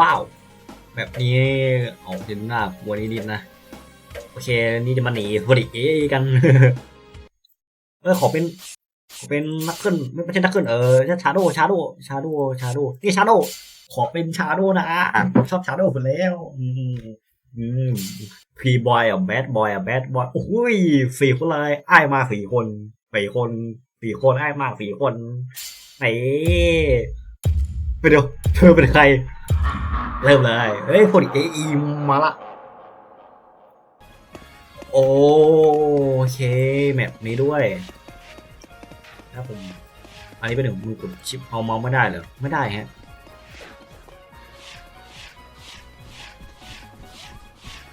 ว้าวแบบนี้ออกเป็นหน้ากลัวนิดๆนะ โอเค นี่จะมาหนีพอดีเอกัน เออขอเป็นขอเป็นนักขึ้นไม่ใช่นักขึ้นเออชาโดชาโดชาโดชาโดนี่ชาโดขอเป็นชาโดนะผมชอบชาโดคนแล้วอืมอืมพีบอยอะแบดบอยอะแบดบอยโอ้ยสี่คนเลยไอ้ายมาสี่คนสี่คนสี่คนไอ้ายมาสี่คนไหนไปเดี๋ยวเธอเป็นใคร เริ่มเลยเฮ้ยคนเออีมาละ โอเค แมปนี้ด้วยถ้าผม อันนี้เป็นหนึ่งมือกดชิปเอาเมาส์ไม่ได้เหรอ ไม่ได้ฮะ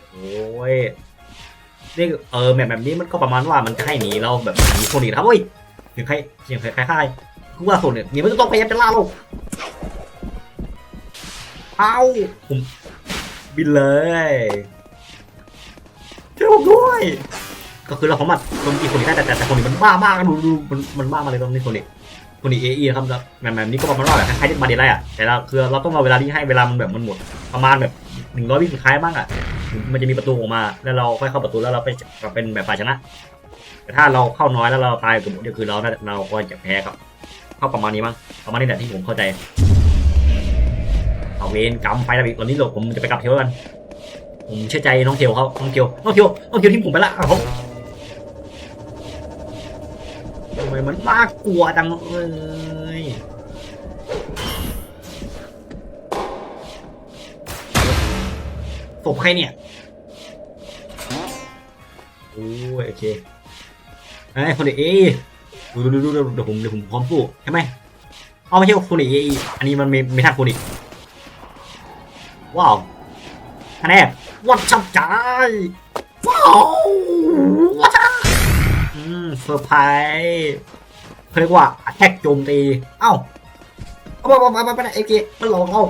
โอ้ยนี่เออแมปแบบนี้มันก็ประมาณว่ามันจะให้หนีเราแบบหนีคนอีกนะครับเฮ้ยเสียงใครเสียงใครใครใครคือว่าส่วนเนี่ยหนีมันจะต้องพยายามจะล่าเรา อาผมบินเลยช่วยผมด้วย ก็คือเราสามารถโจมตีคนนี้ได้แต่แต่แต่คนนี้มันบ้ามากนดูดูมันมันบ้ามาเลยตอนนี้คนนี้คนนี้เอไนะครับแบบแบบนี้ก็ประมาณว่าแบบคล้ายๆที่มาเดล่าอะแต่เราคือเราต้องรอเวลาที่ให้เวลามันแบบมันหมดประมาณแบบหนึ่งร้อยวิสุดท้ายบ้างอะมันจะมีประตูออกมา แล้วเราค่อยเข้าประตูแล้วเราไปเป็นแบบฝ่ายชนะ แต่ถ้าเราเข้าน้อยแล้วเราตายกับหมดก็คือเราน่าจะเราจะแพ้ครับ เข้าประมาณนี้มั้งประมาณนี้แหละที่ผมเข้าใจ เอาเวนกำไฟแล้วอีกตอนนี้เราผมจะไปกับเทลกันผมเชื่อใจน้องเทลเขาน้องเทลน้องเทลน้องเทลที่ผมไปละเอาเขาทำไมมันน่ากลัวจังเลยศพใครเนี่ยโอ้ยโอเคไอ้คนเอดูดูดูดูเดี๋ยวผมเดี๋ยวผมพร้อมสู้ใช่ไหมเอาไม่ใช่คนเออันนี้มันมีมีท่าคนอีก ว้าวอันแรกวัดชับใจว้าววัดชับอืมเซอร์ไพรส์เขาเรียกว่าแท็กโจมตี เอ้าเอาไปไปไปไปเอเกมันหลอกเรา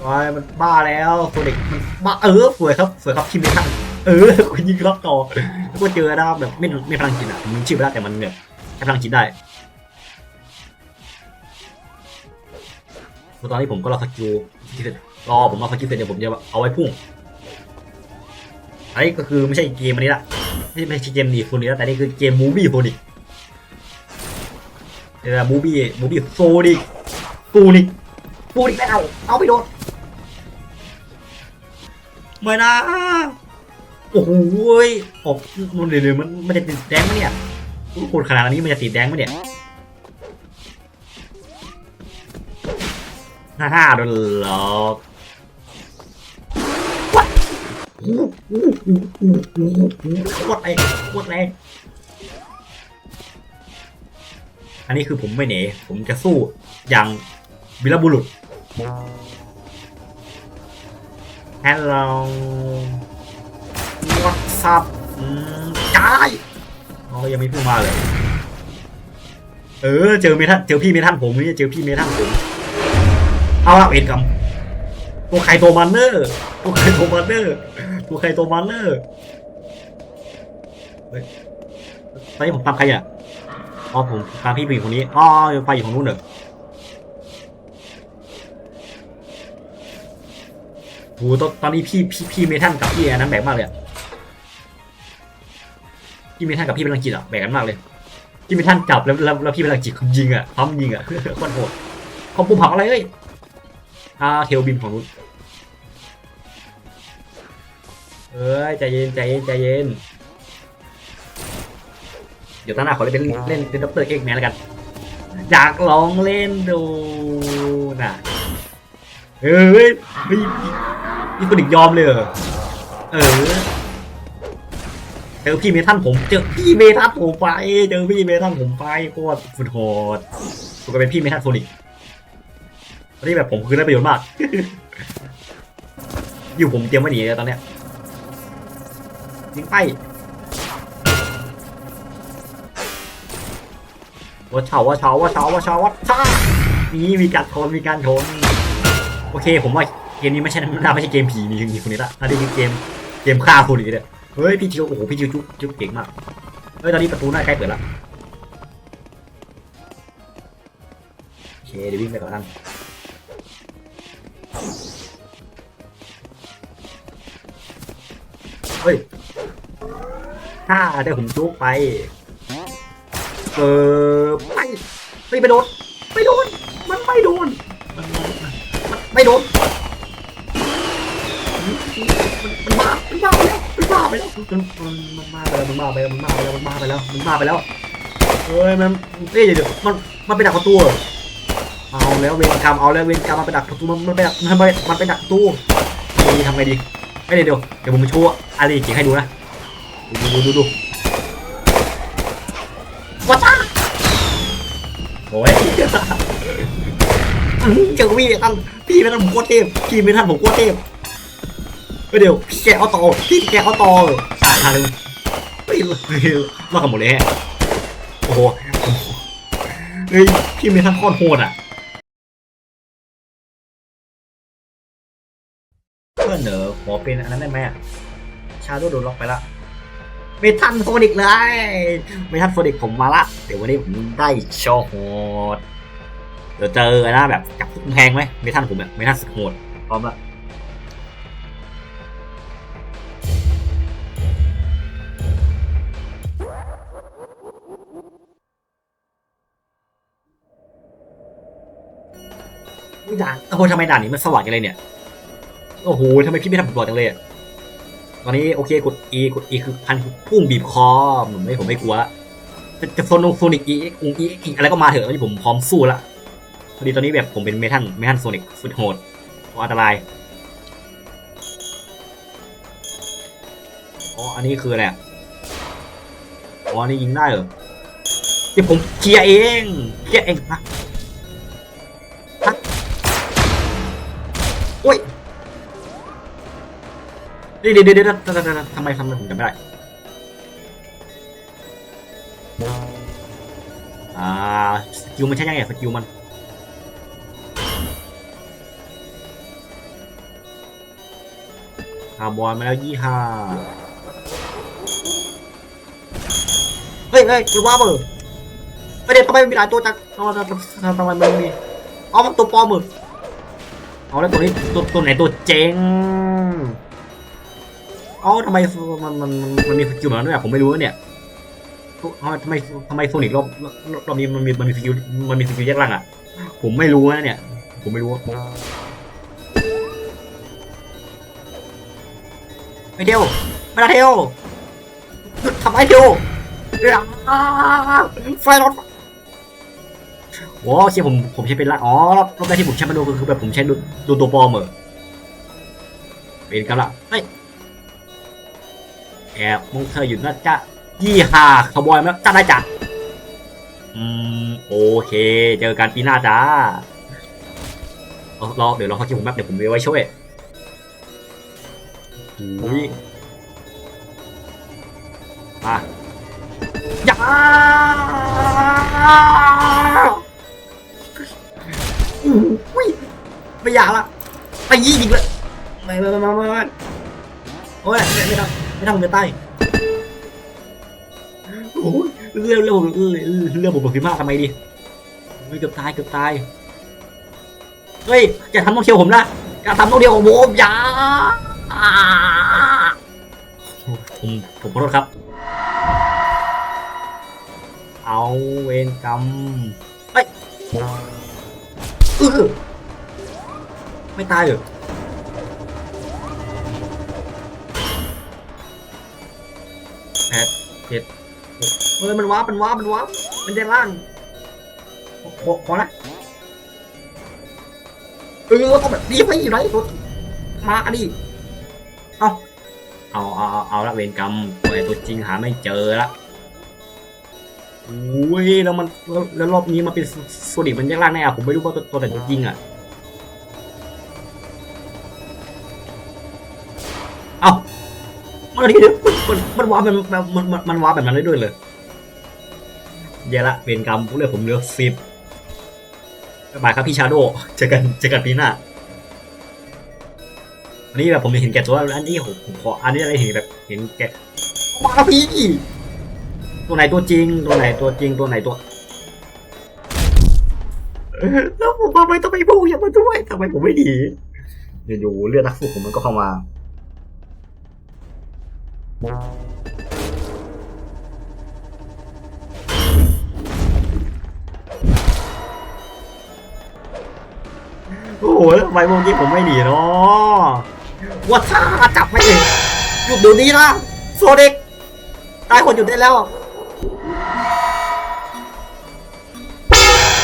โอ้ยมันบ้าแล้วตัวเด็กมันบ้าเออสวยครับสวยครับทีมนี้ครับเออคุณยิงล็อกต่อแล้วก็เจอนะแบบไม่ไม่พลังจิตอะผมชื่อไปแล้วแต่มันแบบใช้พลังจิตได้ ตอนนี้ผมก็รอสกิลที่เสร็จรอผมรอสกิลเสร็จเดี๋ยวผมจะเอาไว้พุ่งอันนี้ก็คือไม่ใช่เกมอันนี้ละไม่ไม่ใช่เกมดีโฟนิกแต่นี่คือเกมมูบี้โฟนิกเดี๋ยวมูบี้มูบี้โฟนิกฟูนิกฟูนิกไม่เอาเอาไปโดนไม่นะโอ้โหยออกมันเดี๋ยวมันมันจะติดแดงไหมเนี่ยโคตรขนาดนี้มันจะติดแดงไหมเนี่ย ฮ่าฮ่าโดนหลอกวดวัดไอ้วัดไอ้อันนี้คือผมไม่หนีผมจะสู้อย่างวิรบุรุษ Hello What's up อืมกายอ๋อยังไม่เพิ่งมาเลย เออ เจอเมทันเจอพี่เมทันผมนี่เจอพี่เมทันผม เอาละเอ็นกำตัวใครตัวมันเนอร์ตัวใครตัวมันเนอร์ตัวใครตัวมันเนอร์เฮ้ยตอนนี้ผมตามใครอะอ๋อผมตามพี่ผู้หญิงคนนี้อ๋อไฟอยู่ของนู้นเหรอโหตอนตอนนี้พี่พี่พี่เมทันกับพี่อันนั้นแบกมากเลยอะพี่เมทันกับพี่พลังจิตอะแบกกันมากเลยพี่เมทันจับแล้วแล้วแล้วพี่พลังจิตยิงอะพร้อมยิงอะโคตรโหดคอมปูผักอะไรเอ้ย อ่าเทลบินของนู้นเอ้ยใจเย็นใจเย็นใจเย็น เดี๋ยวตอนหน้าขอเล่นเล่นเป็นด็อกเตอร์เอกแมนแล้วกัน อยากลองเล่นดูนะเอ้ยมีมีคนอีกยอมเลยเหรอเออเจอพี่เมทันผมเจอพี่เมทันผมไปเจอพี่เมทันผมไปโคตรสุดโหดผมก็เป็นพี่เมทันโซนิกตอ นนี้แบบผมคือได้ประโยชน์มาก อยู่ผมเตรียมไว้หนีเลยตอนเนี้ยยิงไปว่าเฉาว่าเฉาว่าเฉาว่าเฉาว่าช้านี่มีการชนมีการชนโอเคผมว่าเกมนี้ไม่ใช่น่าไม่ใช่เกมผีนี่คือคนนี้ละน่าจะเป็นเกมเกมฆ่าคนอีกเนี่ยเฮ้ยพี่จิวโอ้โหพี่จิวจุ๊บจุ๊บเก่งมากเฮ้ยตอนนี้ประตูหน้าใกล้เปิดละโอเคเคเดี๋ยววิ่งไปก่อนนั่น เฮ้ยถ้าได้ผมจุกไปเออไม่ไม่ไปโดนไม่โดน มันไม่โดน มันไม่โดน มันมามันมาไปแล้วมันมาไปแล้วมันมาไปแล้วมันมาไปแล้วมันมาไปแล้วมันมาไปแล้วมันมาไปแล้วเฮ้ยมันเอ้ยเดี๋ยวมันมันไปดักประตู แล้วเวรกรรมเอาแล้วเวรกรรมมันไปดักประตูมันมันไปดักมันไปมันไปดักตู้ดีทำไงดีไม่เดี๋ยวเดี๋ยวเดี๋ยวผมโชว์อะไรเก่งให้ดูนะดูดูดูดูว้าจ้าโอ้ยอื้อหือเจอพี่ไม่ทันพี่ไม่ทันผมโคตรเทพพี่ไม่ทันผมโคตรเทพเฮ้ยเดี๋ยวพี่แกเอาต่อพี่แกเอาต่อตายทางเฮ้ยเฮ้ยรอดกันหมดเลยโอ้โหเฮ้ยพี่มีทั้งโคตรโหดอะ เพื่อนเหนอขอเป็นอันนั้นได้ไหมอะชาโดโดนล็อกไปละไม่ทันโฟนิกเลยไม่ทันโฟนิกผมมาละเดี๋ยววันนี้ผมได้โชว์โหดเดี๋ยวเจอนะแบบจับทุกแพงไหมไม่ทันผมอะไม่ทันสุดโหดพร้อมละด่านโอ้ทำไมด่านนี้มันสว่างจังเลยเนี่ย โอ้โหทำไมพี่ไม่ทำผมตัวจังเลยอะตอนนี้โอเคกด E กด E คือพันพุ่งบีบคอผมไม่ผมไม่กลัวละจะจะโซนโซนิกอีอุงอีอีอะไรก็มาเถอะตอนนี้ผมพร้อมสู้ละพอดีตอนนี้แบบผมเป็นเมทัลเมทัลโซนิกสุดโหดอันตรายอ๋ออันนี้คืออะไรอะอ๋ออันนี้ยิงได้เหรอเดี๋ยวผมเคลียร์เองเคลียร์เองนะโอ้ย เดี๋ยวเดี๋ยวเดี๋ยวเดี๋ยวเดี๋ยวเดี๋ยวทำไมทำไมผมจำไม่ได้ อ่า สกิลมันใช่ยังไงสกิลมันคาบอนมาแล้วยี่ห้าเฮ้ยเฮ้ยคือว่าเบอร์ไม่ได้ทำไมมันมีหลายตัวจังทำไมทำไมมันมีเอมันตัวปลอมเหรอเอาแล้วตัวนี้ตัวตัวไหนตัวเจ๋งาทำไมมันมันมันมีสกิลแบบนั้นด้วยอะผมไม่รู้เนี่ยเอาทำไมทำไมโซนิกรอบรอบรอบนี้มันมีมันมีสกิลมันมีสกิลแยกล่างอะ ผมไม่รู้นะเนี่ย ผมไม่รู้ไม่เที่ยวไม่ได้เที่ยวหยุดทำไมเที่ยวไฟรถโอ้เชี่ยผมผมใช้เป็นละอ๋อรอบรอบแรกที่ผมใช้มาดูคือแบบผมใช้ดูดูตัวปลอมเหรอเป็นกันละเฮ้ แอบมองเธออยู่นะจ๊ะยี่ห้าขบอยไหมจ้าได้จ้ะอืมโอเค เจอกันปีหน้าจ้าเอารอเดี๋ยวรอเขาคิดผมแป๊บเดี๋ยวผมไปไว้ช่วยอุ้ยมาอย่าอุ้ยไม่อยากละไปยี่อีกเลยไม่ไม่ไม่ไม่ไม่โอ้ยไม่ไม่ทำ ไม่ทำเกินใต้โอ้ยเรือเรื่องผมเรื่องเรื่องผมบอกพี่มากทำไมดิไม่เกือบตายเกือบตายเฮ้ยอย่าทำน้องเทียวผมนะอย่าทำน้องเทียวของผมอย่าผมผมขอโทษครับ เอาเวรกรรมเฮ้ยเออไม่ตายเหรอ เจ็ดหกเฮ้ยมันว้าร์ปมันว้าร์ปมันว้าร์ปมันจะล่างขอขอละเออต้องแบบนี้ไปอยู่ไหนตัวมาดิเอาเอาเอาเอาเอาละเวรกรรมตัวไอ้ตัวจริงหาไม่เจอละอุ้ยแล้วมันแล้วแล้วรอบนี้มันเป็นโซดิกมันแยกล่างแน่อะผมไม่รู้ว่าตัวตัวไหนตัวจริงอะ มันนี่เดี๋ยวมันมันว้าแบบมันมันมันว้าแบบนั้นได้ด้วยเลยเยวละเป็นกรรมผู้เลือกผมเลือกสิบบ๊ายบายครับพี่ชาโดเจอกันเจอกันปีหน้าอันนี้แบบผมเห็นแก่ตัวอันนี้ผมผมขออันนี้อะไรเห็นแบบเห็นแก่มาพี่ตัวไหนตัวจริง ตัวไหนตัวจริงตัวไหนตัวแล้วผมทำไมต้องไปพูดอย่างมันด้วยทำไมผมไม่ดีอยู่ๆเลือดนักสู้ผมมันก็เข้ามา โอ้โหทำไมเมื่อกี้ผมไม่หนีเนาะว่าถ้าจับไม่เองหยุดเดี๋ยวนี้นะโซเด็กตายคนหยุดได้แล้ว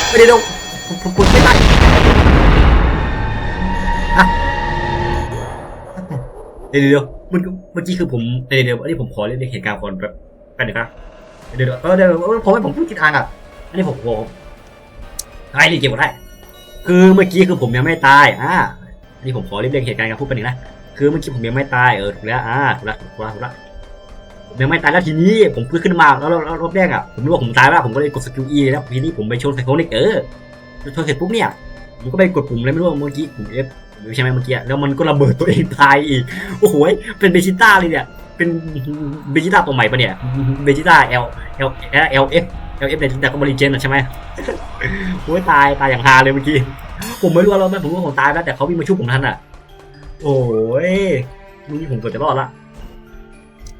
ไม่ได้ดูผมผมผมไม่ได้อะเดี๋ยวเดี๋ยว มันเมื่อกี้คือผมเดี๋ยวเดี๋ยวอันนี้ผมขอเรียกเหตุการณ์ก่อนแบบกันหนึ่งครับเดี๋ยวเดี๋ยวเดี๋ยวผมให้ผมพูดทิศทางอะอันนี้ผมผมไอ้นี่เก็บหมดได้คือเมื่อกี้คือผมยังไม่ตายอ่านี่ผมขอเรียบเรียงเหตุการณ์กันพูดกันหนึ่งนะคือเมื่อกี้ผมยังไม่ตายเออถูกแล้วอ่าถูกแล้วถูกแล้วถูกแล้วยังไม่ตายแล้วทีนี้ผมฟื้นขึ้นมาแล้วแล้วรอบแรกอะผมรู้ว่าผมตายแล้วผมก็เลยกดสกิล E แล้วทีนี้ผมไปชนไซโคนิกเออชนเสร็จปุ๊บเนี่ยผมก็ไปกดปุ่มอะไรไม่รู้ว่าเมื่อกี้ปุ่ม F ใช่ไหมเมื่อกี้แล้วมันก็ระเบิดตัวเองตายอีก โอ้โหเป็นเบจิต้าเลยเนี่ย เป็นเบจิต้าตัวใหม่ปะเนี่ยเบจิต้า L L L F L F ในจากก็บริเจนอะใช่ไหมโอ้ยตายตายอย่างฮาเลยเมื่อกี้ ผมไม่รู้ว่าเราไม่ผมรู้ว่าผมตายแล้วแต่เขาวิ่งมาชุบผมทันอะ โอ้ยลูกนี้ผมเกือบจะรอดละ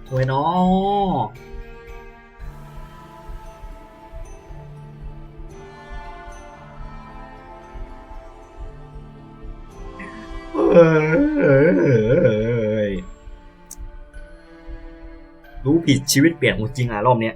โอ้ยน้อง รู้ผิดชีวิตเปลี่ยนจริงอะรอบเนี้ย